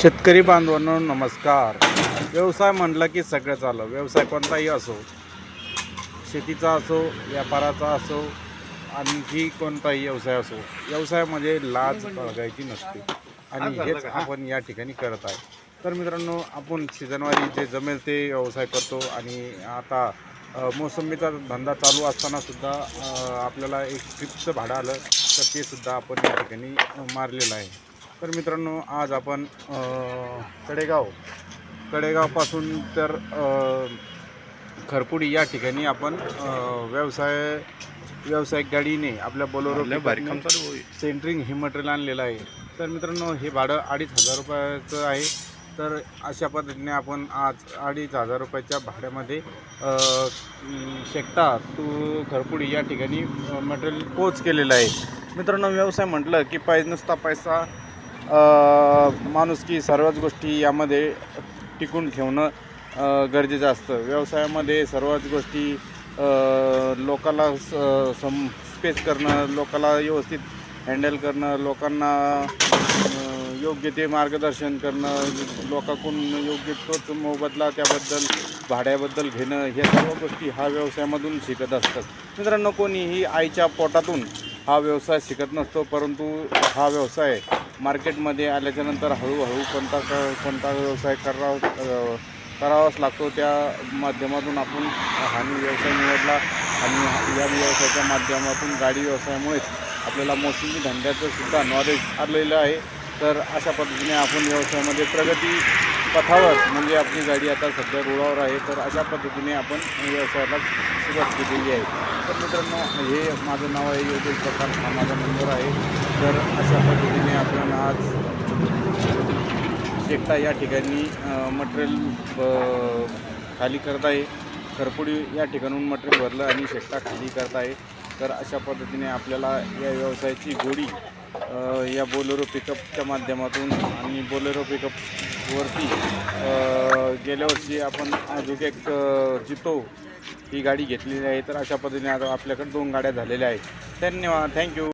शेतकरी बांधवांनो नमस्कार. व्यवसाय म्हणलं की सगळंच आलं. व्यवसाय कोणताही असो शेतीचा असो व्यापाराचा असो आणखी कोणताही व्यवसाय असो व्यवसायामध्ये लाज बाळगायची नसते. आणि हेच आपण या ठिकाणी करत आहे. तर मित्रांनो आपण सीझनवारी जे जमेल ते व्यवसाय करतो आणि आता मोसंबीचा धंदा चालू असताना सुद्धा अ, आपल्याला एक ट्रिपचं भाडं आलं तर ते सुद्धा आपण या ठिकाणी मारलेलं आहे. तर मित्रांनो आज आपण कडेगाव. कडेगावपासून तर खरपुडी या ठिकाणी आपण व्यवसाय व्यावसायिक गाडीने आपल्या बोलोरो सेंट्रिंग हे मटेरियल आणलेलं आहे. तर मित्रांनो हे भाडं अडीच हजार रुपयाचं आहे. तर अशा पद्धतीने आपण आज अडीच हजार रुपयाच्या भाड्यामध्ये शेकटा टू खरपुडी या ठिकाणी मटेरियल पोच केलेलं आहे. मित्रांनो व्यवसाय म्हटलं की पाहिजे नुसता पैसा माणुसकी सर्वच गोष्टी यामध्ये टिकून ठेवणं गरजेचं असतं. व्यवसायामध्ये सर्वच गोष्टी लोकाला स- सम स्पेस करणं लोकाला व्यवस्थित हँडल करणं लोकांना योग्य ते मार्गदर्शन करणं लोकांकडून योग्य तोच मोबदला त्याबद्दल भाड्याबद्दल घेणं ह्या सर्व गोष्टी हा व्यवसायामधून शिकत असतात. मित्रांनो कोणीही आईच्या पोटातून हा व्यवसाय शिकत नसतो परंतु हा व्यवसाय मार्केटमध्ये आल्याच्यानंतर हळूहळू कोणता क कोणता व्यवसाय करावा करावाच लागतो. त्या माध्यमातून आपण हा व्यवसाय निवडला आणि या व्यवसायाच्या माध्यमातून गाडी व्यवसायामुळेच आपल्याला मोसमी धंद्याचं सुद्धा नॉलेज आलेलं आहे. तर अशा पद्धतीने आपण व्यवसायामध्ये प्रगती पथावर म्हणजे आपली गाडी आता सध्या रुळावर आहे तर अशा पद्धतीने आपण व्यवसायाला सुरुवात केलेली आहे. तर मित्रांनो हे माझं नाव आहे योगेश प्रकार हा माझा नंबर आहे. तर अशा पद्धतीने आपण आज शेकटा या ठिकाणी मटेरियल खाली करत आहे खरपुडी या ठिकाणून मटेरियल भरलं आणि शेकटा खाली करत आहे तर अशा पद्धतीने आपल्याला या व्यवसायाची गोडी या बोलेरो पिकअपच्या माध्यमातून आणि बोलेरो पिकअपवरती गेल्या वर्षी आपण अजून एक जितो ही गाडी घेतलेली आहे. तर अशा पद्धतीने आता आपल्याकडे दोन गाड्या झालेल्या आहेत. धन्यवाद. थँक्यू